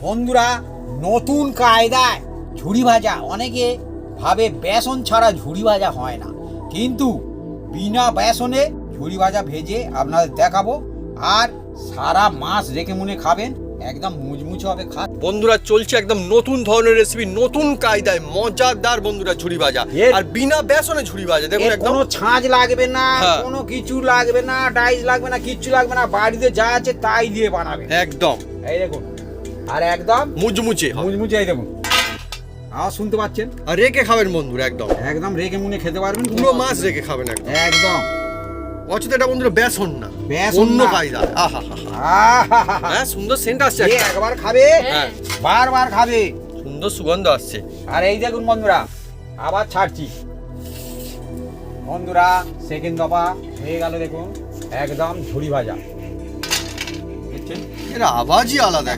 বন্ধুরা নতুন কায়দায় ঝুড়ি ভাজা। অনেকে ভাবে বেসন ছাড়া ঝুড়ি ভাজা হয় না। কিন্তু বিনা বেসনে ঝুড়ি ভাজা ভেজে আপনাদের দেখাবো। আর সারা মাস রেখে মনে খাবেন। একদম মুচমুচে হবে খা বন্ধুরা চলছে একদম নতুন ধরনের রেসিপি নতুন কায়দায় মজাদার বন্ধুরা ঝুড়ি ভাজা। আর বিনা বেসনে ঝুড়ি ভাজা দেখুন একদম। কোনো ছাঁচ লাগবে না হ্যাঁ। কোনো কিছু লাগবে না ডাইস লাগবে না কিচ্ছু লাগবে না বাড়িতে যা আছে তাই দিয়ে বানাবে একদম। এই দেখুন। আর একদম মুচমুচে হবে। মুচমুচে এই দেখুন আওয়াজ শুনতে পাচ্ছেন? আর রেখে খাবেন বন্ধুরা একদম। একদম রেখে মুনে খেতে পারবেন পুরো মাছ রেখে খাবেন একদম। একদম। অচেত এটা বন্ধুরা বেসন না বেসন অন্য না। কায়দা আহা আহাহাহা। হ্যাঁ সুন্দর সেন্ট আসছে যে একটা। একবার খাবে? হ্যাঁ। বারবার খাবে। সুন্দর সুগন্ধ আসছে। আর এই দেখুন বন্ধুরা আবার ছাড়ছি। বন্ধুরা সেকেন্ড দফা হয়ে গেল দেখুন একদম ঝুড়ি ভাজা। দেখছেন এর আওয়াজই আলাদা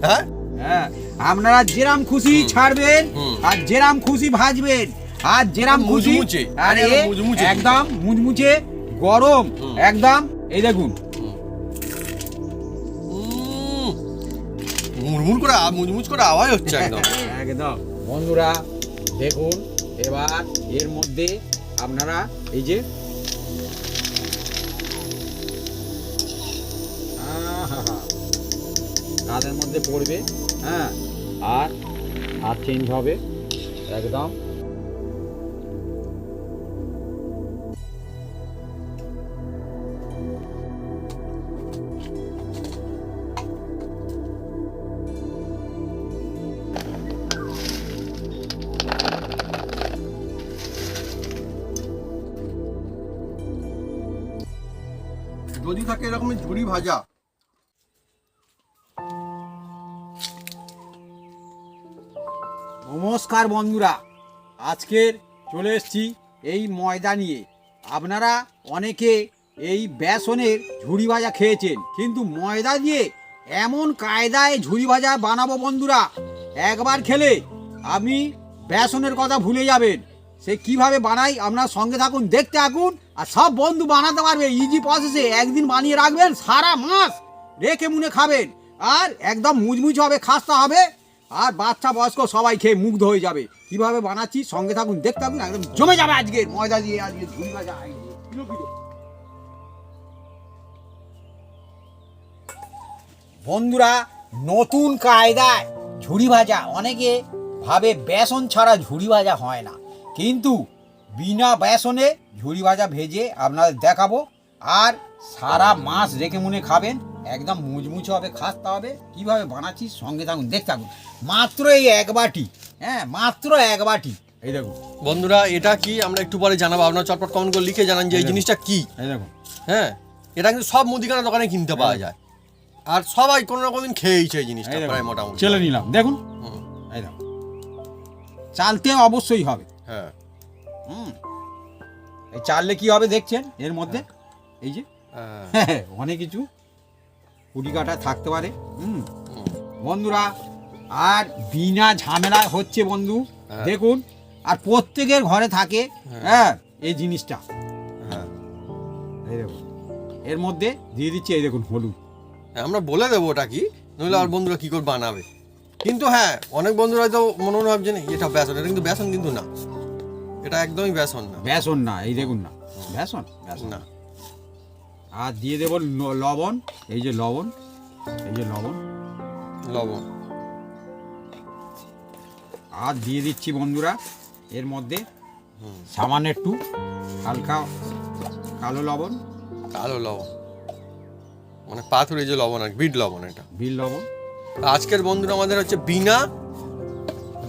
হ্যাঁ হ্যাঁ। আপনারা যেরাম খুশি ছাড়বেন আর যেরাম খুশি ভাজবেন আর যেরাম খুশি আরে একদম মুচমুচে। গরম একদম এই দেখুন। মুড়মুড় করে মুচমুচ করে আওয়াজ হচ্ছে একদম। একদম। বন্ধুরা দেখুন এবার এর মধ্যে আপনারা এই যে তাদের মধ্যে পড়বে হ্যাঁ? আর আর চেঞ্জ হবে একদম। যদি থাকে এরকমের ঝুড়ি ভাজা। নমস্কার বন্ধুরা। আজকের চলে এসেছি এই ময়দা নিয়ে। আপনারা অনেকে এই বেসনের ঝুড়ি ভাজা খেয়েছেন, কিন্তু ময়দা দিয়ে এমন কায়দায় ঝুড়ি ভাজা বানাবো বন্ধুরা, একবার খেলে আপনি বেসনের কথা ভুলে যাবেন। সে কীভাবে বানাই আপনার সঙ্গে থাকুন, দেখতে থাকুন, আর সব বন্ধু বানাতে পারবে। ইজি প্রসেসে একদিন বানিয়ে রাখবেন সারা মাস। রেখে মুনে খাবেন, আর একদম মুচমুচ হবে, খাস্তা হবে। আর বাচ্চা বয়স্ক সবাই খেয়ে মুগ্ধ হয়ে যাবে। কীভাবে বানাচ্ছি সঙ্গে থাকুন, দেখতে থাকুন, একদম জমে যাবে আজকে ময়দা দিয়ে আজকে ঝুড়ি ভাজা। বন্ধুরা, নতুন কায়দায় ঝুড়ি ভাজা। অনেকে ভাবে বেসন ছাড়া ঝুড়ি ভাজা হয় না। কিন্তু বিনা বেসনে ঝুড়ি ভাজা ভেজে আপনাদের দেখাবো। আর সারা মাস রেখে মনে খাবেন। একদম মুচমুচে হবে খাস্তা হবে। কীভাবে বানাচ্ছি সঙ্গে থাকুন দেখতে থাকুন। মাত্র এই এক বাটি হ্যাঁ মাত্র এক বাটি। এই দেখুন। বন্ধুরা এটা কি? আমরা একটু পরে জানাব। আপনার চটপট কমেন্ট করে লিখে জানান যে এই জিনিসটা কি। এই দেখুন। হ্যাঁ এটা কিন্তু সব মুদিখানা দোকানে কিনতে পাওয়া যায়। আর সবাই কোনো না কোনোদিন খেয়েইছে এই জিনিসটা। প্রায় মোটামুটি। চলে নিলাম। দেখুন। এই দেখুন। চালতে অবশ্যই হবে। হ্যাঁ। হুম। এই চাললে কি হবে দেখছেন? এর মধ্যে এই যে হ্যাঁ, অনেক কিছু কুড়ি থাকতে পারে হুম। বন্ধুরা আর বিনা ঝামেলা হচ্ছে বন্ধু হ্যাঁ। দেখুন আর প্রত্যেকের ঘরে থাকে হ্যাঁ। হ্যাঁ এই জিনিসটা। হ্যাঁ। এই দেখুন এর মধ্যে দিয়ে দিচ্ছি এই দেখুন হলুদ। হ্যাঁ, আমরা বলে দেবো ওটা কি নইলে আর বন্ধুরা কি করে বানাবে। কিন্তু হ্যাঁ অনেক বন্ধুরা হয়তো মনে মনে ভাবছেন এটা বেসন এটা কিন্তু বেসন কিন্তু না। এটা একদমই বেসন না। বেসন না এই দেখুন না। বেসন? বেসন না। আর দিয়ে দেবো লবণ এই যে লবণ এই যে লবণ। লবণ। আর দিয়ে দিচ্ছি বন্ধুরা এর মধ্যে সামান্য একটু হালকা কালো লবণ। কালো লবণ। মানে পাথরে যে লবণ আর বিট লবণ এটা। বিল লবণ। আজকের বন্ধুরা আমাদের হচ্ছে বিনা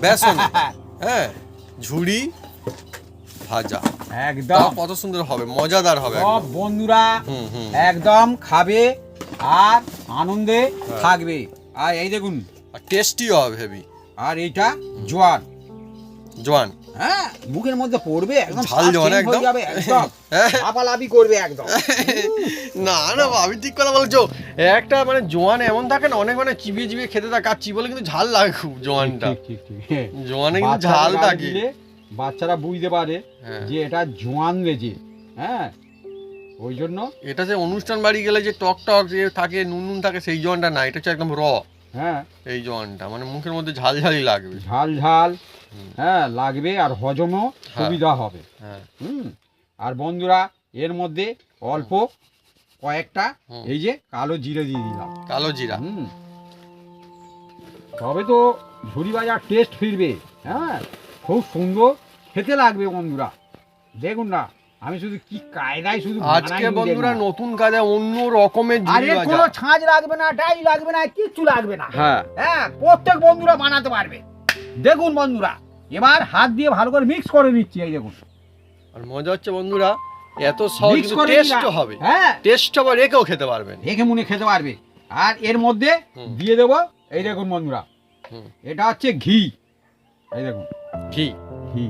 বেসন। হ্যাঁ ঝুড়ি ভাজা। একদম। কত সুন্দর হবে মজাদার হবে সব। বন্ধুরা একদম খাবে আর আনন্দে থাকবে। আর এই দেখুন। টেস্টিও হবে হেভি। আর এইটা জোয়ান। জোয়ান। হ্যাঁ মুখের মধ্যে পড়বে একদম ঝাল জোয়ান একদম। হয়ে যাবে একদম। হ্যাঁ। করবে একদম। না না আমি ঠিক কথা বলছো। একটা মানে জোয়ান এমন থাকে না অনেক মানে চিবিয়ে চিবিয়ে খেতে থাকে আর চিবলে কিন্তু ঝাল লাগে খুব জোয়ানটা। হ্যাঁ। জোয়ানে কিন্তু ঝাল থাকে। বাচ্চারা বুঝতে পারে হ্যাঁ। যে এটা জোয়ান লেজে হ্যাঁ? ওই জন্য এটা যে অনুষ্ঠান বাড়ি গেলে যে টক টক যে থাকে নুন নুন থাকে সেই জোয়ানটা না এটা হচ্ছে একদম র। হ্যাঁ। এই জোয়ানটা মানে মুখের মধ্যে ঝালঝালি লাগবে। ঝাল ঝাল হ্যাঁ লাগবে আর হজমও সুবিধা হবে। হ্যাঁ। হুম? আর বন্ধুরা এর মধ্যে অল্প কয়েকটা এই যে কালো জিরে দিয়ে দিলাম। কালো জিরা। হুম। তবে তো ঝুড়ি বাজার টেস্ট ফিরবে হ্যাঁ? খুব সুন্দর। খেতে লাগবে বন্ধুরা। দেখুন না আমি শুধু কি কায়দায় শুধু আজকে বন্ধুরা নতুন কাজে অন্য রকমের আরে কোনো ছাঁচ লাগবে না ডাই লাগবে না কিচ্ছু লাগবে না। হ্যাঁ। হ্যাঁ প্রত্যেক বন্ধুরা বানাতে পারবে। দেখুন বন্ধুরা এবার হাত দিয়ে ভালো করে মিক্স করে নিচ্ছি এই দেখুন। আর মজা হচ্ছে বন্ধুরা এত সহজ টেস্ট হবে। হ্যাঁ। টেস্ট হবে রেখেও খেতে পারবেন। দেখে মনে খেতে পারবে। আর এর মধ্যে দিয়ে দেবো এই দেখুন বন্ধুরা। এটা হচ্ছে ঘি। এই দেখুন। ঘি। ঘি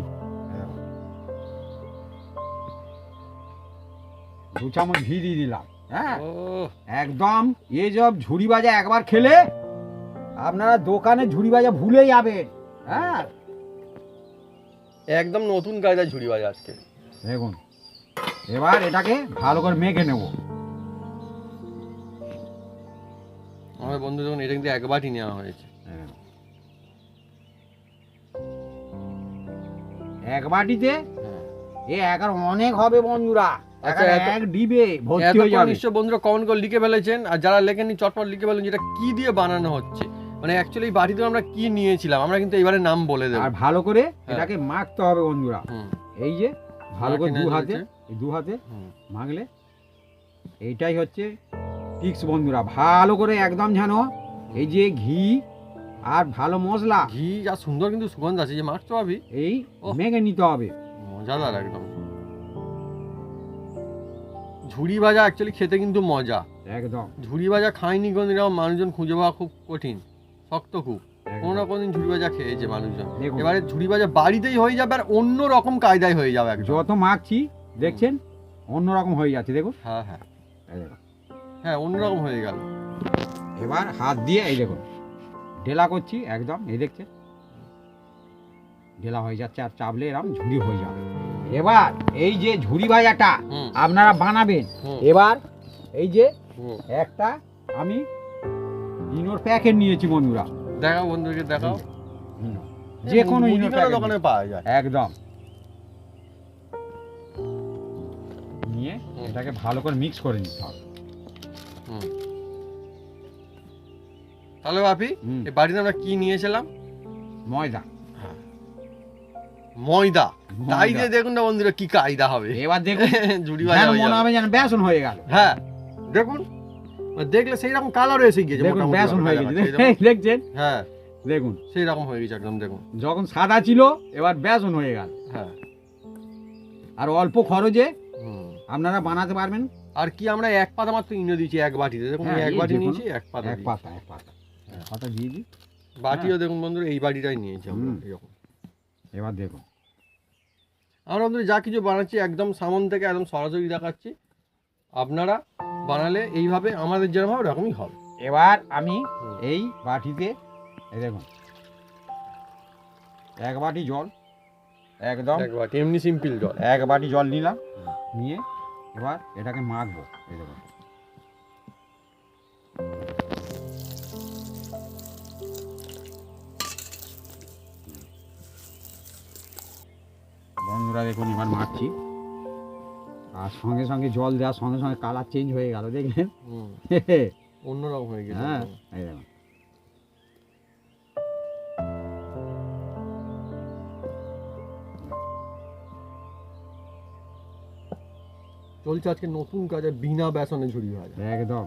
এই দেখুন। দু চামচ ঘি দিয়ে দিলাম হ্যাঁ। একদম এ সব ঝুড়ি ভাজা একবার খেলে আপনারা দোকানে ঝুড়ি ভাজা ভুলে যাবেন হ্যাঁ। একদম নতুন কায়দা ঝুড়ি ভাজা আজকে। দেখুন এবার এটাকে ভালো করে মেখে নেব। আমার বন্ধু যখন এটা কিন্তু এক বাটি নেওয়া হয়েছে। এক বাটিতে? হ্যাঁ। এ একার অনেক হবে বন্ধুরা। আচ্ছা, একার এত- এক ডিবে ভর্তি হয়ে যাবে। নিশ্চয় বন্ধুরা কমেন্ট করে লিখে ফেলেছেন। আর যারা লেখেননি চটপট লিখে ফেলেন যেটা কি দিয়ে বানানো হচ্ছে। মানে অ্যাকচুয়ালি বাড়িতে আমরা কি নিয়েছিলাম আমরা কিন্তু এবারে নাম বলে দেবো। আর ভালো করে হ্যাঁ। এটাকে মাখতে হবে বন্ধুরা। এই যে ভালো করে দু হাতে। দু হাতে মাখলে এইটাই হচ্ছে টিক্স বন্ধুরা। ভালো করে একদম যেন এই যে ঘি আর ভালো মশলা। ঘি যা সুন্দর কিন্তু সুগন্ধ আছে যে মাখতে পাবি। এই। মেখে নিতে হবে। মজাদার একদম। ঝুড়ি ভাজা অ্যাকচুয়ালি খেতে কিন্তু মজা। একদম। ঝুড়ি ভাজা খায়নি কোনদিন মানুষজন খুঁজে পাওয়া খুব কঠিন শক্ত খুব। কোনো না। কোনদিন ঝুড়ি ভাজা খেয়েছে মানুষজন। এবারে ঝুড়ি ভাজা বাড়িতেই হয়ে যাবে আর অন্য রকম কায়দায় হয়ে যাবে যত মাখছি দেখছেন? অন্যরকম হয়ে যাচ্ছে দেখুন। হ্যাঁ হ্যাঁ। হ্যাঁ অন্যরকম হয়ে গেল। এবার হাত দিয়ে এই দেখুন। ঢেলা করছি একদম এই দেখছে। ঢেলা হয়ে যাচ্ছে আর চাপলে এরকম ঝুড়ি হয়ে যাবে। এবার এই যে ঝুড়ি ভাজাটা আপনারা বানাবেন। এবার এই যে একটা আমি ইনোর প্যাকেট নিয়েছি বন্ধুরা। দেখাও বন্ধুকে দেখাও। যে কোনো ইনোর প্যাকেট দোকানে পাওয়া যায়। একদম। নিয়ে এটাকে ভালো করে মিক্স করে নিতে হবে। হুম। তাহলে বাপি এই বাড়িতে আমরা কি নিয়েছিলাম ময়দা। ময়দা। তাই দিয়ে দেখুন না বন্ধুরা কি কায়দা হবে। এবার দেখুন ঝুড়ি যেন মনে হবে যেন বেসন হয়ে গেল। হ্যাঁ দেখুন দেখলে সেই রকম কালার এসে গিয়েছে দেখুন বেসন হয়ে গেছে। রকম- দেখছেন? হ্যাঁ দেখুন। সেই রকম হয়ে গেছে একদম দেখুন। যখন সাদা ছিল এবার বেসন হয়ে গেল। হ্যাঁ। আর অল্প খরচে আপনারা বানাতে পারবেন। আর কি আমরা এক পাতা মাত্র ইনো দিয়েছি এক বাটিতে। দেখুন হ্যাঁ, এক বাটি নিয়েছি এক পাতা এক পাতা এক পাতা। পাতা দিয়ে দিই। বাটিও দেখুন বন্ধুরা এই বাটিটাই নিয়েছি আমরা এরকম। এবার দেখুন। আমরা বন্ধুরা যা কিছু বানাচ্ছি একদম সামন থেকে একদম সরাসরি দেখাচ্ছি। আপনারা বানালে এইভাবে আমাদের যেরকম হবে ওরকমই হবে। এবার আমি এই বাটিতে দেখুন এক বাটি জল একদম এক বাটি এমনি সিম্পল জল। এক বাটি জল নিলাম নিয়ে এবার এটাকে মাখবো এই দেখুন। বন্ধুরা দেখুন এবার মাখছি আর সঙ্গে সঙ্গে জল দেওয়ার সঙ্গে সঙ্গে কালার চেঞ্জ হয়ে গেল দেখলেন? অন্যরকম হয়ে গেছে। হ্যাঁ এই দেখুন। চলছে আজকে নতুন কাজে বিনা বেসনে ঝুড়ি ভাজা। একদম।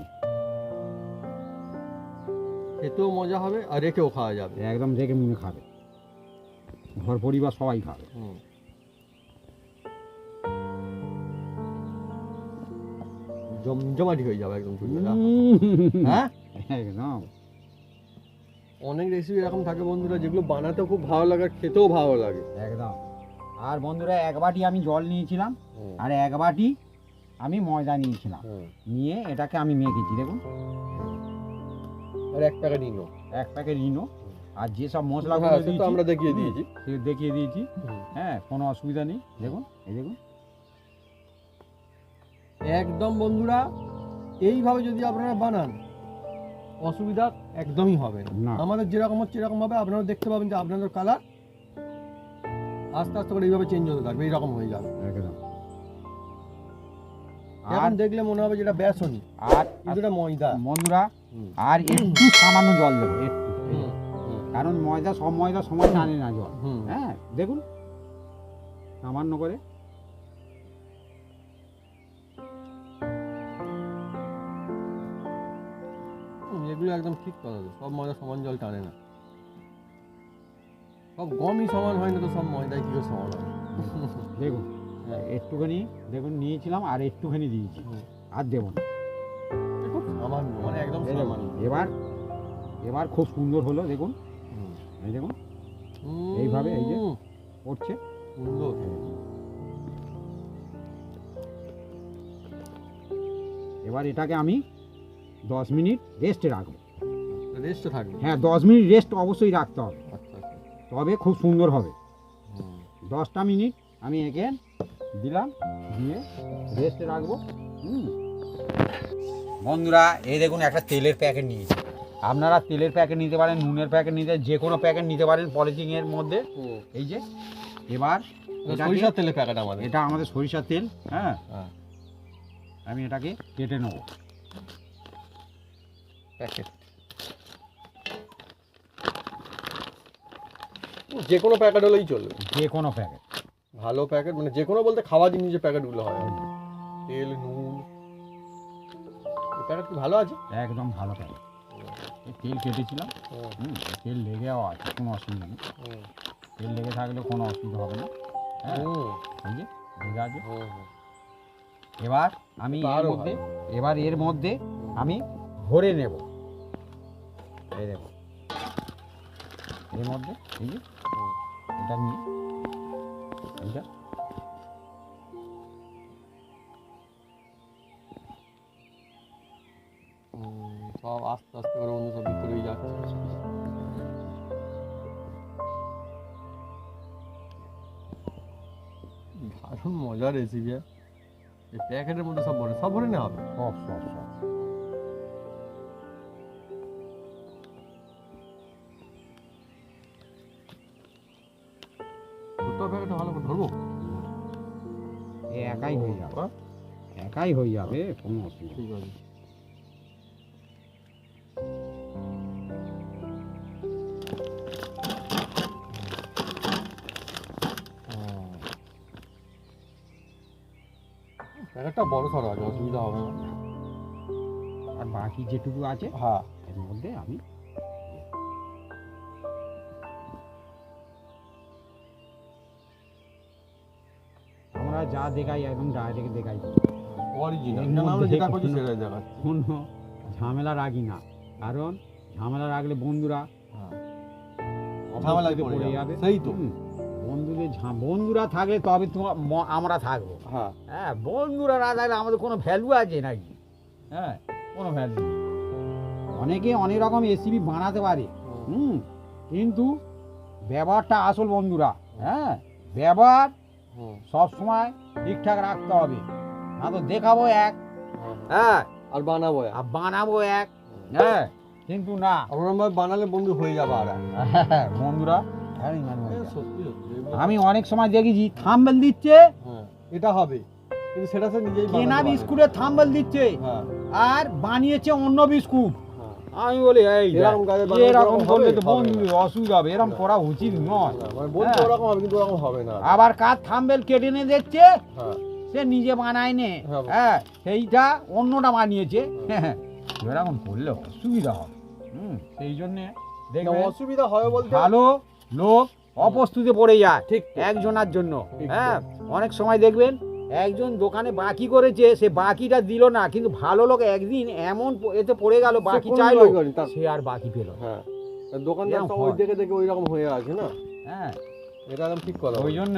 খেতেও মজা হবে আর রেখেও খাওয়া যাবে। একদম দেখে মনে খাবে। ঘর পরিবার সবাই খাবে। হুম। জমজমাটি হয়ে যাবে একদম হ্যাঁ? একদম। অনেক রেসিপি এরকম থাকে বন্ধুরা যেগুলো বানাতেও খুব ভালো লাগে খেতেও ভালো লাগে। একদম। আর বন্ধুরা এক বাটি আমি জল নিয়েছিলাম আর এক বাটি আমি ময়দা নিয়েছিলাম। নিয়ে এটাকে আমি মেখেছি দেখুন। আর এক প্যাকেট ইনো। এক প্যাকেট ইনো। আর যেসব মশলা হ্যাঁ, সে আমরা দেখিয়ে দিয়েছি। দেখিয়ে দিয়েছি। হ্যাঁ কোনো অসুবিধা নেই। দেখুন এই দেখুন। একদম বন্ধুরা এইভাবে যদি আপনারা বানান অসুবিধা একদমই হবে না। আমাদের যেরকম হচ্ছে এরকম হবে আপনারা দেখতে পাবেন যে আপনাদের কালার আস্তে আস্তে করে এইভাবে চেঞ্জ হতে থাকবে এইরকম হয়ে যাবে। একদম। আর এখন দেখলে মনে হবে যেটা বেসনই আর এটা ময়দা। বন্ধুরা আর একটু সামান্য জল দেবো একটু। কারণ ময়দা সব ময়দা সময় টানে না জল। হ্যাঁ দেখুন। সামান্য করে। হুম, একদম ঠিক কথা তো সব ময়দা সমান জল টানে না। সব গমই সমান হয় না তো সব ময়দায় কি করে সমান হবে দেখুন একটুখানি দেখুন নিয়েছিলাম আর একটুখানি দিয়েছি। আর দেবো না। সামান্য মানে একদম সামান্য এবার এবার খুব সুন্দর হলো দেখুন। এই দেখুন এইভাবে এই যে। পড়ছে। সুন্দর। এবার এটাকে আমি দশ মিনিট রেস্টে রাখব। রেস্ট থাকবে? হ্যাঁ দশ মিনিট রেস্ট অবশ্যই রাখতে হবে। আচ্ছা আচ্ছা। তবে খুব সুন্দর হবে। দশটা মিনিট আমি একে দিলাম দিয়ে রেস্টে রাখব। হুম। বন্ধুরা এই দেখুন একটা তেলের প্যাকেট নিয়েছি। আপনারা তেলের প্যাকেট নিতে পারেন নুনের প্যাকেট নিতে যে কোনো প্যাকেট নিতে পারেন পলিথিনের মধ্যে। এই যে এবার সরিষার তেলের প্যাকেট আমাদের। এটা আমাদের সরিষার তেল হ্যাঁ। হ্যাঁ। আমি এটাকে কেটে নেব। প্যাকেট যে কোনো প্যাকেট হলেই চলবে। যে কোনো প্যাকেট ভালো প্যাকেট মানে যে কোনো বলতে খাওয়া জিনিস যে প্যাকেটগুলো হয়। তেল নুন। প্যাকেট কি ভালো আছে? একদম ভালো প্যাকেট তেল কেটেছিলাম। তেল লেগেও আছে কোনো অসুবিধা নেই। তেল লেগে থাকলে কোনো অসুবিধা হবে না। হ্যাঁ আছে। এবার আমি এর মধ্যে এবার এর মধ্যে আমি ভরে নেব। এই দেখো। এর মধ্যে এই যে এটা নিয়ে এইটা। সব আস্তে আস্তে করে বন্ধু সব ভিতরেই যাচ্ছে। দারুণ মজার রেসিপি প্যাকেটের মধ্যে সব ভরে সব ভরে নেওয়া হবে? সব সব সব। একাই হয়ে যাবে কোনো অসুবিধা প্যাকেটটা বড় সড়ো আছে অসুবিধা হবে না। আর বাকি যেটুকু আছে হ্যাঁ। এর মধ্যে আমি আমরা যা দেখাই একদম ডাইরেক্ট দেখাই। অরিজিনাল এর এটা আমরা মধ্যে যেটা করছি সেটাই দেখাচ্ছি কোনো ঝামেলা রাখি না। কারণ ঝামেলা রাখলে বন্ধুরা হ্যাঁ। ঝামেলায় ঝামেলায় পড়ে যাবে। সেই তো। বন্ধুদের বন্ধুরা থাকলে তবে তোমার আমরা থাকব। হ্যাঁ। হ্যাঁ বন্ধুরা না থাকলে আমাদের কোনো ভ্যালু আছে নাকি? হ্যাঁ কোনো ভ্যালু অনেকে অনেক রকম এসিবি বানাতে পারে। হুম। কিন্তু ব্যবহারটা আসল বন্ধুরা। হ্যাঁ ব্যবহার সবসময় ঠিকঠাক রাখতে হবে। না তো দেখাবো এক। হ্যাঁ, হ্যাঁ। হ্যাঁ আর বানাবো এক। আর বানাবো এক। হ্যাঁ কিন্তু না। ওরকম ভাবে বানালে বন্ধু হয়ে যাবে আর। বন্ধুরা হ্যাঁ, আমি অনেক সময় দেখেছি থাম্বেল দিচ্ছে। হ্যাঁ এটা হবে। কিন্তু সেটা সে নিজেই কেনা পারে। বিস্কুটের থাম্বেল দিচ্ছে। হ্যাঁ। আর বানিয়েছে অন্য বিস্কুট। হ্যাঁ আমি বলি এই এরকম কাজে করলে তো বন্ধু অসুবিধা হবে। এরকম করা উচিত নয়। মানে বলতে হ্যাঁ। ওরকম হবে কিন্তু ওরকম হবে না। আবার কার থাম্বেল কেটে নিয়ে হ্যাঁ। সে নিজে বানায় নে হ্যাঁ। হ্যাঁ সেইটা অন্যটা বানিয়েছে। হ্যাঁ এরকম করলে অসুবিধা হবে। হুম সেই জন্যে না, অসুবিধা হবে বলতে ভালো লোক অপ্রস্তুতে পড়ে যায় ঠিক একজনের জন্য। হ্যাঁ অনেক সময় দেখবেন একজন দোকানে বাকি করেছে সে বাকিটা দিল না কিন্তু ভালো লোক একদিন এমন এতে পড়ে গেল বাকি চাইলো সে আর বাকি পেল। হ্যাঁ দোকানদার ওই দেখে দেখে ওই রকম হয়ে আছে না? হ্যাঁ। এটা একদম ঠিক কথা ওই জন্য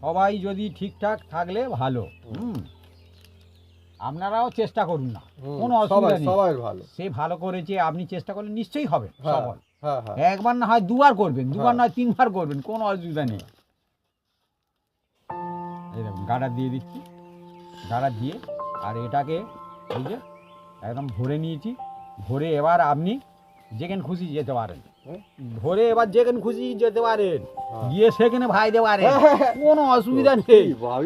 সবাই যদি ঠিকঠাক থাকলে ভালো। হুম। আপনারাও চেষ্টা করুন না। কোনো অসুবিধা নেই। সবাই ভালো। সে ভালো করেছে আপনি চেষ্টা করলে নিশ্চয়ই হবে হ্যাঁ সফল। হ্যাঁ হ্যাঁ। একবার না হয় দুবার করবেন দুবার না তিনবার করবেন কোনো অসুবিধা নেই। দেখুন গাডার দিয়ে দিচ্ছি। গাডার দিয়ে আর এটাকে এই যে একদম ভরে নিয়েছি। ধরে এবার আপনি যেখানে খুশি যেতে পারেন? ধরে এবার যেখানে খুশি যেতে পারেন। হ্যাঁ। গিয়ে সেখানে ভাইতে পারেন। কোনো অসুবিধা নেই।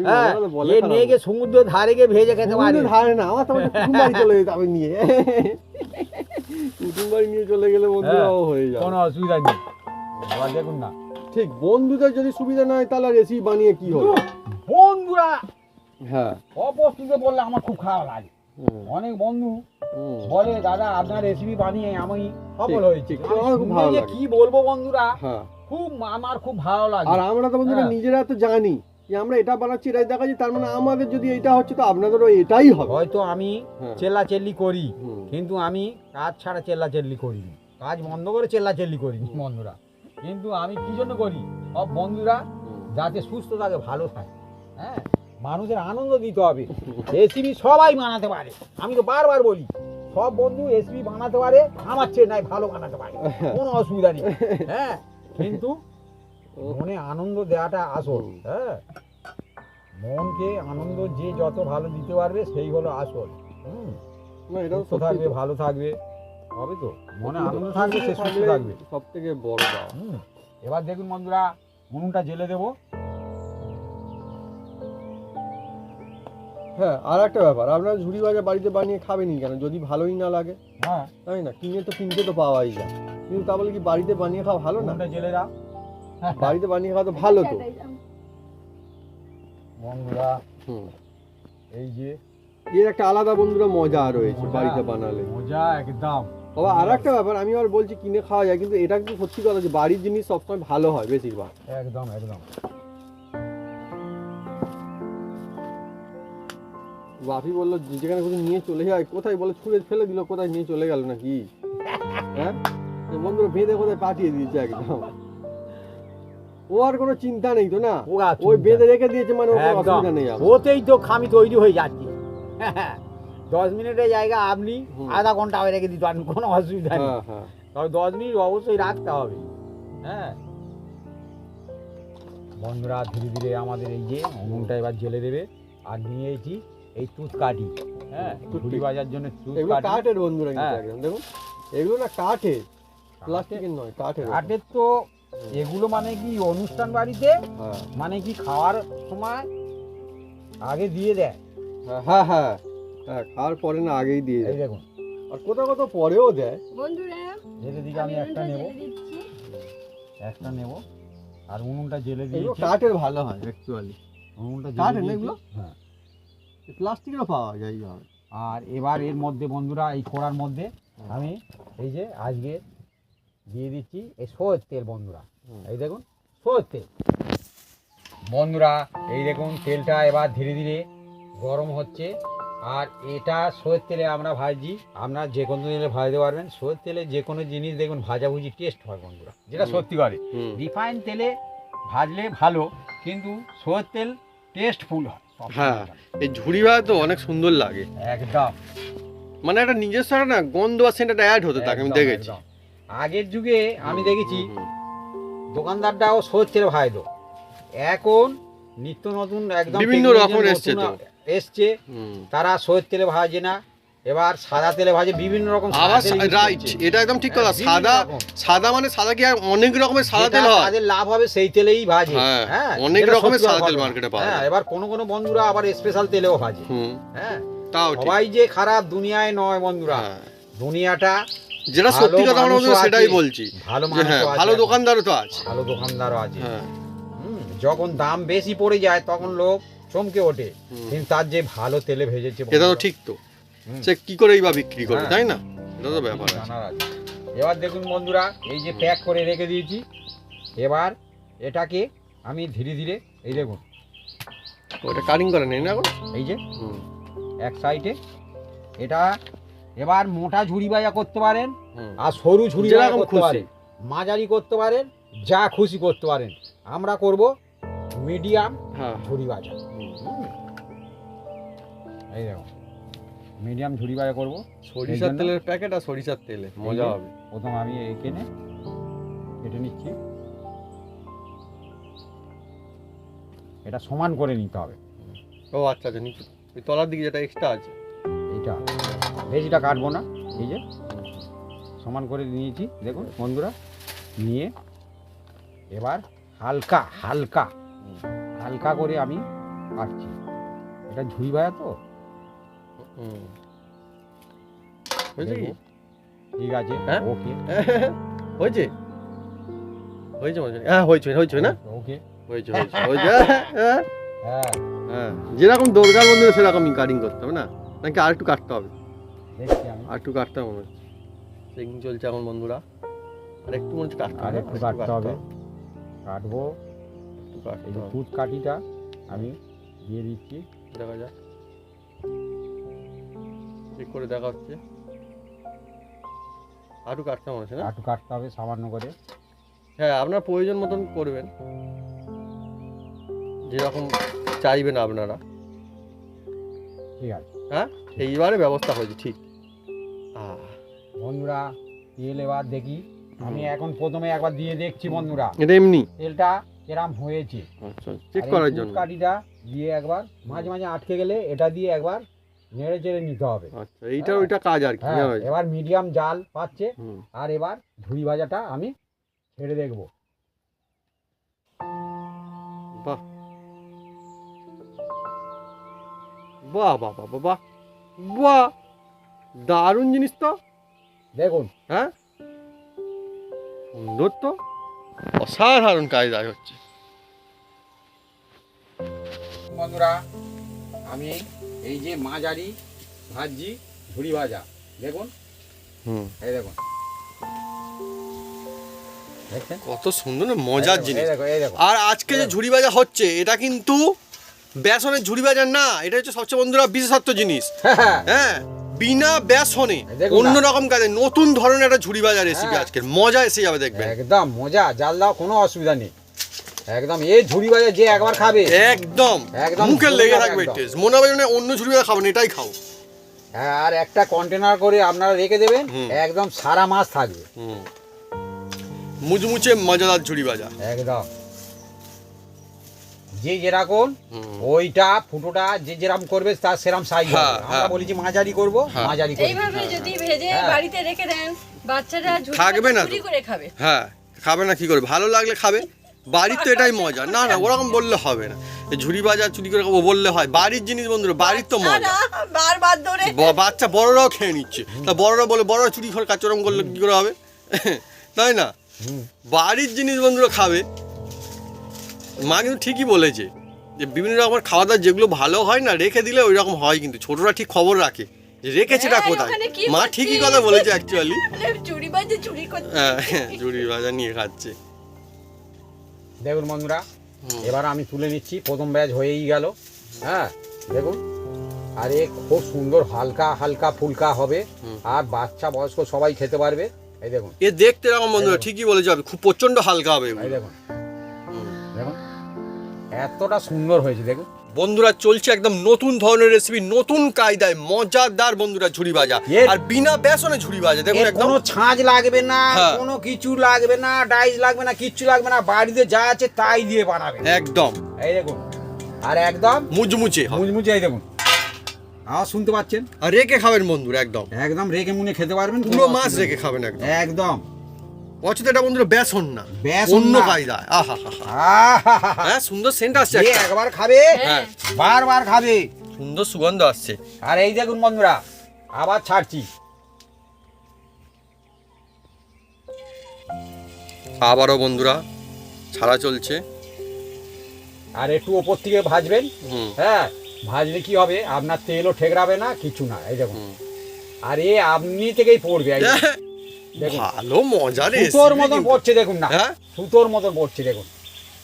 হ্যাঁ, এ নিয়ে গিয়ে সমুদ্র ধারে গিয়ে ভেজে খেতে পারেন। ধারে না আমার তো বাড়ি চলে যেতে হবে নিয়ে। কুটুম বাড়ি নিয়ে চলে গেলে বন্ধুরাও হয়ে যাবে। কোনো অসুবিধা নেই। এবার দেখুন না। ঠিক বন্ধুদের যদি সুবিধা না হয় তাহলে রেসিপি বানিয়ে কি হবে? বন্ধুরা হ্যাঁ। অপস্তুতে বললে আমার খুব খারাপ লাগে। অনেক বন্ধু বলে দাদা আপনার রেসিপি বানিয়ে আমি সফল হয়েছি। কি বলব বন্ধুরা? হ্যাঁ। খুব আমার খুব ভালো লাগে। আর আমরা তো বন্ধুরা হ্যাঁ। নিজেরা তো জানি যে আমরা এটা বানাচ্ছি এটাই দেখাচ্ছি তার মানে আমাদের যদি এটা হচ্ছে তো আপনাদেরও এটাই হবে। হয়তো আমি হ্যাঁ। চেল্লা চেল্লি করি কিন্তু আমি কাজ ছাড়া চেল্লা চেল্লি করিনি কাজ বন্ধ করে চেল্লা চেল্লি করিনি বন্ধুরা। কিন্তু আমি কি জন্য করি? সব বন্ধুরা যাতে সুস্থ থাকে ভালো থাকে। হ্যাঁ? মানুষের আনন্দ দিতে হবে। রেসিপি সবাই বানাতে পারে। আমি তো বারবার বলি সব বন্ধু রেসিপি বানাতে পারে আমার চেয়ে নাই ভালো বানাতে পারে। কোনো অসুবিধা নেই। হ্যাঁ কিন্তু মনে আনন্দ দেওয়াটা আসল। হ্যাঁ মনকে আনন্দ যে যত ভালো দিতে পারবে সেই হলো আসল। হুম সুস্থ থাকবে ভালো থাকবে হবে তো? মনে আনন্দ থাকবে সে সুস্থ থাকবে। সব থেকে বড় হুম এবার দেখুন বন্ধুরা উনুনটা জেলে দেবো। হ্যাঁ আর একটা ব্যাপার আপনারা ঝুড়ি ভাজা বাড়িতে বানিয়ে খাবেনই কেন? যদি ভালোই না লাগে। হ্যাঁ। তাই না? কিনে তো কিনতে তো পাওয়াই যায়। কিন্তু তা বলে কি বাড়িতে বানিয়ে খাওয়া ভালো না? উনুনটা জেলে দাও বাড়িতে বানিয়ে খাওয়া তো ভালো তো। বন্ধুরা হুম। এই যে এর একটা আলাদা বন্ধুরা মজা রয়েছে। বাড়িতে বানালে। মজা একদম। বাবা আর একটা ব্যাপার আমি আবার বলছি কিনে খাওয়া যায় কিন্তু এটা কিন্তু সত্যি কথা যে বাড়ির জিনিস সবসময় ভালো হয় বেশিরভাগ। একদম একদম। বাপি বলল যেখানে কোথাও নিয়ে চলে যায় কোথায় বলে ছুঁড়ে ফেলে দিল কোথায় নিয়ে চলে গেল নাকি? হ্যাঁ? বন্ধুরা বেঁধে কোথায় পাঠিয়ে দিয়েছে একদম। ও আর কোনো চিন্তা নেই তো না? ওই। বেঁধে রেখে দিয়েছে মানে অসুবিধা নেই ওতেই তো খামি তৈরি হয়ে যাচ্ছে। দশ মিনিটের জায়গা আপনি আধা ঘণ্টা হয়ে রেখে দিতে পারেন কোনো অসুবিধা নেই। হ্যাঁ হ্যাঁ। তবে দশ মিনিট অবশ্যই রাখতে হবে। হ্যাঁ? বন্ধুরা ধীরে ধীরে আমাদের এই যে উনুনটা এবার জেলে দেবে। আর নিয়েছি এই তুত কাঠি হ্যাঁ টুথপিক। বাজার জন্য তুত কাঠের বন্ধুরা হ্যাঁ। দেখুন এগুলো না কাঠের প্লাস্টিকের নয় কাঠের কাঠের তো এগুলো মানে কি অনুষ্ঠান বাড়িতে? হ্যাঁ। মানে কি খাওয়ার সময় আগে দিয়ে দেয়? হ্যাঁ, হ্যাঁ হ্যাঁ হ্যাঁ খাওয়ার পরে না আগেই দিয়ে দেয়। দেখুন। আর কোথাও কোথাও পরেও দেয়। বন্ধুরা যেটা দিকে আমি একটা নেব। একটা নেব। আর উনুনটা জেলে দিয়েছি। কাঠের ভালো হয় অ্যাকচুয়ালি উনুনটা কাঠের জেলে না এগুলো? হ্যাঁ। প্লাস্টিকেরও পাওয়া যায় এইভাবে আর এবার এর মধ্যে বন্ধুরা এই খোড়ার মধ্যে আমি এই যে আজকে দিয়ে দিচ্ছি এই সয়ের তেল বন্ধুরা। এই দেখুন সয়ের তেল। বন্ধুরা এই দেখুন তেলটা এবার ধীরে ধীরে গরম হচ্ছে। আর এটা সয়ের তেলে আমরা ভাজি আপনারা যে কোনো তেলে ভাজতে পারবেন। সয়ের তেলে যে কোনো জিনিস দেখুন ভাজাভুজি টেস্ট হয় বন্ধুরা। যেটা সত্যি করে রিফাইন তেলে ভাজলে ভালো কিন্তু সয়ের তেল টেস্টফুল হয়। হ্যাঁ। এই ঝুড়ি ভাজা তো অনেক সুন্দর লাগে। একদম। মানে একটা নিজস্ব না গন্ধ আর সেন্টারটা অ্যাড হতে থাকে আমি দেখেছি। আগের যুগে আমি দেখেছি দোকানদারটাও হুম। ভাই দো এখন নিত্য নতুন একদম বিভিন্ন রকম এসছে তো। এসছে তারা সয়ের তেলে ভাজে না। এবার সাদা তেলে ভাজে বিভিন্ন রকম সাদা আবার রাইট এটা একদম ঠিক কথা। হ্যাঁ, সাদা সাদা মানে সাদা কি অনেক রকমের সাদা তেল হয়? তাদের লাভ হবে সেই তেলেই ভাজে। হ্যাঁ, হ্যাঁ অনেক রকমের সাদা তেল কথা। মার্কেটে পাওয়া হ্যাঁ যায়। এবার কোন কোন বন্ধুরা আবার স্পেশাল তেলেও ভাজে। হ্যাঁ তাও সবাই যে খারাপ দুনিয়ায় নয় বন্ধুরা। দুনিয়াটা যেটা সত্যি কথা আমরা সেটাই বলছি। ভালো ভালো দোকানদারও তো আছে। ভালো দোকানদারও আছে। যখন দাম বেশি পড়ে যায় তখন লোক চমকে ওঠে। কিন্তু তার যে ভালো তেলে ভেজেছে এটা তো ঠিক তো। সে কি করেই বা বিক্রি করে হ্যাঁ। তাই না? এটা তো ব্যাপার আছে। এবার দেখুন বন্ধুরা এই যে প্যাক করে রেখে দিয়েছি এবার এটাকে আমি ধীরে ধীরে এই দেখুন ওটা কাটিং করে নেই না এই যে এক সাইডে এটা এবার মোটা ঝুড়ি বাজা করতে পারেন আর সরু ঝুড়ি বাজা করতে পারেন মাঝারি করতে পারেন যা খুশি করতে পারেন। আমরা করব মিডিয়াম হ্যাঁ। ঝুড়ি বাজা। এই দেখো মিডিয়াম ঝুড়ি বাজা করব। সরিষার তেলের প্যাকেট আর সরিষার তেলে মজা হবে। প্রথম আমি এইখানে কেটে নিচ্ছি। এটা সমান করে নিতে হবে। ও আচ্ছা আচ্ছা নিচে। ওই তলার দিকে যেটা এক্সট্রা আছে। এইটা। বেশিটা কাটবো না। এই যে সমান করে নিয়েছি। দেখুন বন্ধুরা নিয়ে এবার হালকা হালকা হালকা করে আমি কাটছি। এটা ঝুড়ি ভাজা তো। হয়েছে কি? ঠিক আছে হ্যাঁ? ওকে। হয়েছে? হয়েছে মনে হ্যাঁ হয়েছে হয়েছে না? ওকে। হয়েছে হয়েছে হয়েছে। হ্যাঁ, হ্যাঁ। হ্যাঁ। যেরকম দরকার বন্ধুরা সেরকমই কাটিং করতে হবে না? নাকি আর একটু কাটতে হবে? আর একটু কাটতে হবে মনে হচ্ছে চলছে এখন বন্ধুরা। আর একটু মনে হচ্ছে কাটতে হবে একটু কাটতে হবে। কাটবো। একটু কাটতে হবে। দুধ কাঠিটা আমি দিয়ে দিচ্ছি। দেখা যাক। ঠিক করে দেখা হচ্ছে। কাটতে মনে হচ্ছে না? কাটতে হবে সামান্য করে। হ্যাঁ আপনার প্রয়োজন মতন করবেন। যেরকম চাইবেন আপনারা। ঠিক আছে। হ্যাঁ এইবারে ব্যবস্থা হয়েছে ঠিক। বন্ধুরা তেল এবার দেখি। আমি এখন প্রথমে একবার দিয়ে দেখছি বন্ধুরা। এটা এমনি? তেলটা কিরাম হয়েছে। আচ্ছা চেক আর করার জন্য। কাঠিটা দিয়ে একবার মাঝে মাঝে আটকে গেলে এটা দিয়ে একবার নেড়ে চেড়ে নিতে হবে। আচ্ছা এইটা ওইটা কাজ আর কি হ্যাঁ হ্যাঁ, এবার মিডিয়াম জাল পাচ্ছে আর এবার ঝুড়ি ভাজাটা আমি ছেড়ে দেখব। বাহ। বাহ বাহ বাহ বাহ দারুণ জিনিস তো। দেখুন। হ্যাঁ? সুন্দর তো। অসাধারণ কায়দায় হচ্ছে। বন্ধুরা আমি এই যে মাঝারি ভাজি ঝুড়ি ভাজা। দেখুন। হুম। এই দেখুন। কত সুন্দর না মজার জিনিস। এই দেখো এই দেখো আর আজকে যে ঝুড়ি ভাজা হচ্ছে এটা কিন্তু বেসনের ঝুড়ি ভাজা না এটা হচ্ছে সবচেয়ে বন্ধুরা বিশেষত্ব জিনিস। হ্যাঁ। বিনা বেসনে দেখুন না। অন্যরকম কাজে নতুন ধরনের একটা ঝুড়ি ভাজা রেসিপি হ্যাঁ। আজকের। মজা এসে যাবে দেখবেন। একদম মজা জাল দাও কোনো অসুবিধা নেই। একদম এই ঝুড়ি ভাজা যে একবার খাবে। একদম একদম মুখে লেগে টেস্ট মনে হবে যেন অন্য ঝুড়ি খাবেন এটাই খাও। হ্যাঁ, আর একটা কন্টেনার করে আপনারা রেখে দেবেন একদম সারা মাস থাকবে। মুচমুচে মজাদার ঝুড়ি ভাজা একদম। যে যেরকম ওইটা ফুটোটা যে যেরকম করবে তার সেরকম সাইজ হ্যাঁ, আমরা হ্যাঁ। বলেছি মাঝারি করব হ্যাঁ। মাঝারি করব এইভাবে যদি ভেজে। বাড়িতে রেখে দেন বাচ্চারা থাকবে না ঝুড়ি করে খাবে। হ্যাঁ খাবে না কি করে ভালো লাগলে খাবে। বাড়ির তো এটাই মজা। না না ওরকম বললে হবে না। ঝুড়ি ভাজা চুরি করে খাব বললে হয়। বাড়ির জিনিস বন্ধুরা বাড়ির তো মজা। বারবার ধরে। বাচ্চা বড়রাও খেয়ে নিচ্ছে। তা বড়রা বলে বড়রা চুরি করে কাচরম করলে কি করে হবে? তাই না? বাড়ির জিনিস বন্ধুরা খাবে। মা কিন্তু ঠিকই বলেছে যে বিভিন্ন রকমের খাওয়া দাওয়া যেগুলো ভালো হয় না রেখে দিলে ওই রকম হয় কিন্তু। ছোটরা ঠিক খবর রাখে যে রেখেছেটা হ্যাঁ, কোথায়? মা ঠিকই কথা বলেছে অ্যাকচুয়ালি চুরি বাজে চুরি করছে ঝুড়ি ভাজা নিয়ে খাচ্ছে। দেখুন বন্ধুরা এবার আমি তুলে নিচ্ছি প্রথম ব্যাচ হয়েই গেল। হ্যাঁ দেখুন। আর এ খুব সুন্দর হালকা হালকা ফুলকা হবে। আর বাচ্চা বয়স্ক সবাই খেতে পারবে। এই দেখুন। এ দেখতে এরকম বন্ধুরা ঠিকই বলে যাবে খুব প্রচণ্ড হালকা হবে। এই দেখুন। দেখুন। এতটা সুন্দর হয়েছে দেখুন। বন্ধুরা চলছে একদম নতুন ধরনের রেসিপি নতুন কায়দায় মজাদার বন্ধুরা ঝুড়ি ভাজা। এর- আর বিনা বেসনে ঝুড়ি ভাজা দেখুন একদম। কোনো ছাঁচ লাগবে না হ্যাঁ। কোনো কিছু লাগবে না ডাইস লাগবে না কিচ্ছু লাগবে না বাড়িতে যা আছে তাই দিয়ে বানাবে একদম। এই দেখুন আর একদম মুচমুচে হবে। মুচমুচে এই দেখুন। আওয়াজ শুনতে পাচ্ছেন? আর রেখে খাবেন বন্ধুরা একদম। একদম রেখে মুনে খেতে পারবেন পুরো মাছ রেখে খাবেন একদম। একদম। অথচ এটা বন্ধুরা বেসন না। অন্য না। আহা। হ্যাঁ সুন্দর সেন্ট আসছে একবার খাবে? হ্যাঁ। বারবার খাবে? সুন্দর সুগন্ধ আসছে। আর এই দেখুন বন্ধুরা আবার ছাড়ছি। আবারও বন্ধুরা ছাড়া চলছে। আর একটু ওপর থেকে ভাজবেন। হ্যাঁ ভাজলে কি হবে? আপনার তেলও ঠেকরাবে না কিছু না। এই দেখুন। আর এ আপনি থেকেই পড়বে। ভালো মজা রে সুতোর মতন পড়ছে দেখুন না। হ্যাঁ? সুতোর মতন পড়ছে দেখুন।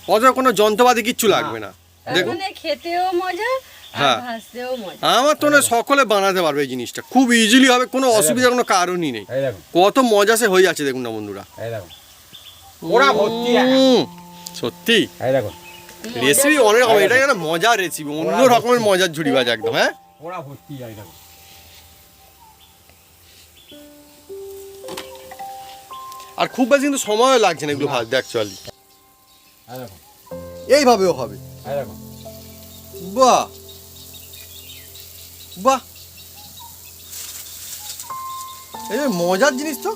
অত কোনো যন্ত্রপাতি কিচ্ছু লাগবে না। দেখুন। মানে খেতেও মজা হ্যাঁ। আমার তো না সকলে বানাতে পারবে এই জিনিসটা। খুব ইজিলি হবে কোনো অসুবিধার কোনো কারণই নেই। কত মজা সে হয়ে যাচ্ছে দেখুন না বন্ধুরা। ওরা ভর্তি একা। উম, সত্যি? রেসিপি অনেক রকম এটা একটা মজার রেসিপি অন্য রকমের মজার ঝুড়ি ভাজা একদম হ্যাঁ? ওরা ভর্তি এই আর খুব বেশি কিন্তু সময়ও লাগছে না এগুলো ভাজতে অ্যাকচুয়ালি এইভাবেও হবে। এই দেখুন বাহ। বাহ। এই মজার জিনিস তো।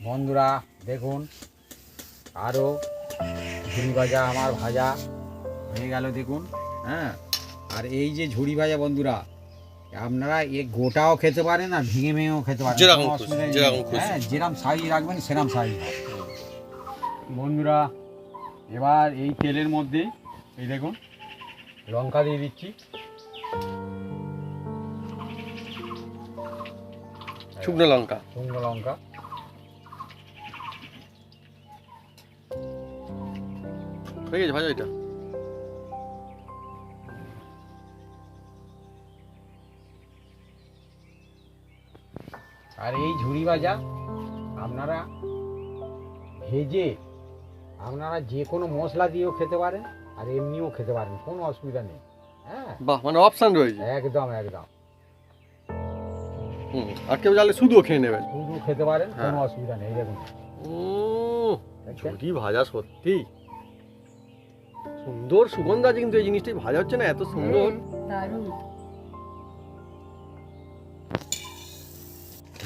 বন্ধুরা দেখুন আরও ঝুড়ি ভাজা আমার ভাজা হয়ে গেল দেখুন হ্যাঁ। আর এই যে ঝুড়ি ভাজা বন্ধুরা আপনারা এ গোটাও খেতে পারেন আর ভেঙে ভেঙেও খেতে পারেন। যেরকম। হ্যাঁ যেরকম সাইজ রাখবেন সেরকম সাইজ বন্ধুরা এবার এই তেলের মধ্যে এই দেখুন লঙ্কা দিয়ে দিচ্ছি। শুকনো লঙ্কা। শুকনো লঙ্কা। হয়ে গেছে ভাজা এটা? আর এই ঝুড়ি ভাজা আপনারা ভেজে আপনারা যে কোনো মশলা দিয়েও খেতে পারেন আর এমনিও খেতে পারেন কোনো অসুবিধা নেই। হ্যাঁ? বাহ মানে অপশন রয়েছে। একদম একদম। হুম আর কেউ জানলে শুধুও খেয়ে নেবেন। শুধু খেতে পারেন হ্যাঁ। কোনো অসুবিধা নেই দেখুন? ঝুড়ি ভাজা সত্যি। সুন্দর সুগন্ধ আছে কিন্তু এই জিনিসটাই ভাজা হচ্ছে না এত সুন্দর। দারুণ।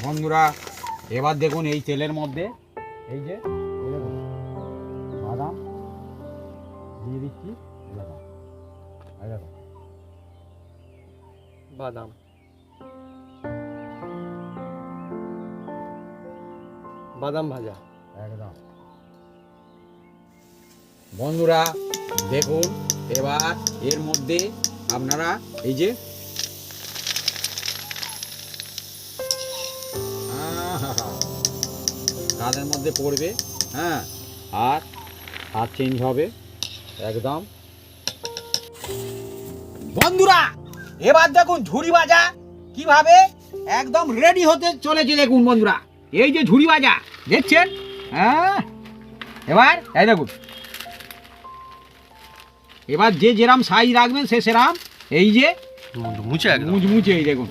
বন্ধুরা এবার দেখুন এই তেলের মধ্যে এই যে বাদাম দিয়ে দিচ্ছি বাদাম। বাদাম ভাজা। একদম। বন্ধুরা দেখুন এবার এর মধ্যে আপনারা এই যে তাদের মধ্যে পড়বে হ্যাঁ? আর হাত চেঞ্জ হবে একদম। বন্ধুরা এবার দেখুন ঝুড়ি ভাজা কীভাবে একদম রেডি হতে চলেছে দেখুন বন্ধুরা। এই যে ঝুড়ি ভাজা দেখছেন? হ্যাঁ? এবার এই দেখুন। এবার যে যেরাম সাইজ রাখবেন সে সেরাম এই যে মুচমুচে এই দেখুন।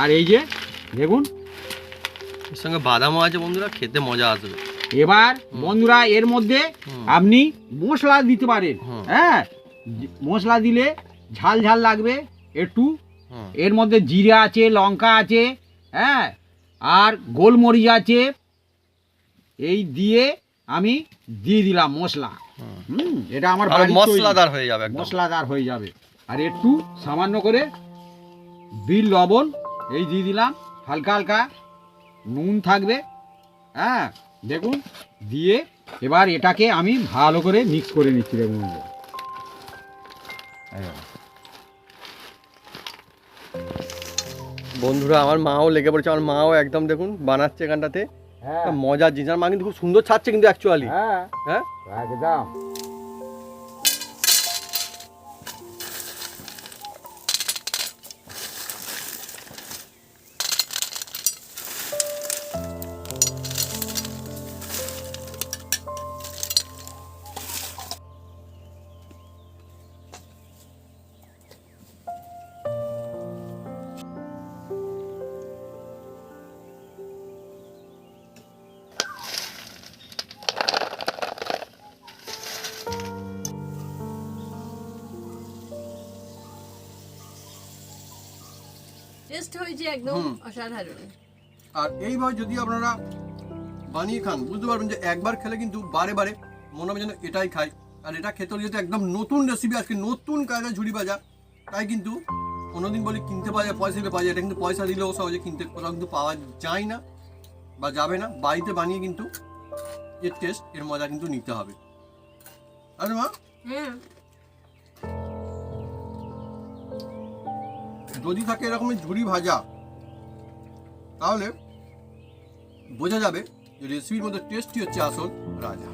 আর এই যে দেখুন সঙ্গে বাদামও আছে বন্ধুরা খেতে মজা আসবে। এবার বন্ধুরা এর মধ্যে আপনি মশলা দিতে পারেন। হ্যাঁ মশলা দিলে ঝাল ঝাল লাগবে একটু। এর মধ্যে জিরে আছে লঙ্কা আছে হ্যাঁ আর গোলমরিচ আছে। এই দিয়ে আমি দিয়ে দিলাম মশলা। হুম। এটা আমার। মশলাদার হয়ে যাবে মশলাদার হয়ে যাবে। আর একটু সামান্য করে বিল লবণ এই দিয়ে দিলাম। হালকা হালকা নুন থাকবে হ্যাঁ? দেখুন দিয়ে এবার এটাকে আমি ভালো করে মিক্স করে নিচ্ছি দেখুন। বন্ধুরা আমার মাও লেগে পড়েছে। আমার মাও একদম দেখুন বানাচ্ছে এখানটাতে। হ্যাঁ। মজার জিনিস। আমার মা কিন্তু খুব সুন্দর ছাড়ছে কিন্তু অ্যাকচুয়ালি হ্যাঁ। হ্যাঁ? একদম। টেস্ট হয়েছে একদম অসাধারণ। আর এইভাবে যদি আপনারা বানিয়ে খান বুঝতে পারবেন যে একবার খেলে কিন্তু বারে বারে মনে হবে যেন এটাই খাই। আর এটা খেতে হলে যেহেতু একদম নতুন রেসিপি আজকে নতুন কায়দা ঝুড়ি বাজা তাই কিন্তু অন্যদিন বলি কিনতে পাওয়া যায় পয়সা দিলে পাওয়া যায়। এটা কিন্তু পয়সা দিলেও সহজে কিনতে কোথাও কিন্তু পাওয়া যায় না বা যাবে না। বাড়িতে বানিয়ে কিন্তু এর টেস্ট এর মজা কিন্তু নিতে হবে। আরে মা? যদি থাকে এরকমের ঝুড়ি ভাজা, তাহলে বোঝা যাবে যে রেসিপির মধ্যে টেস্টই হচ্ছে আসল রাজা।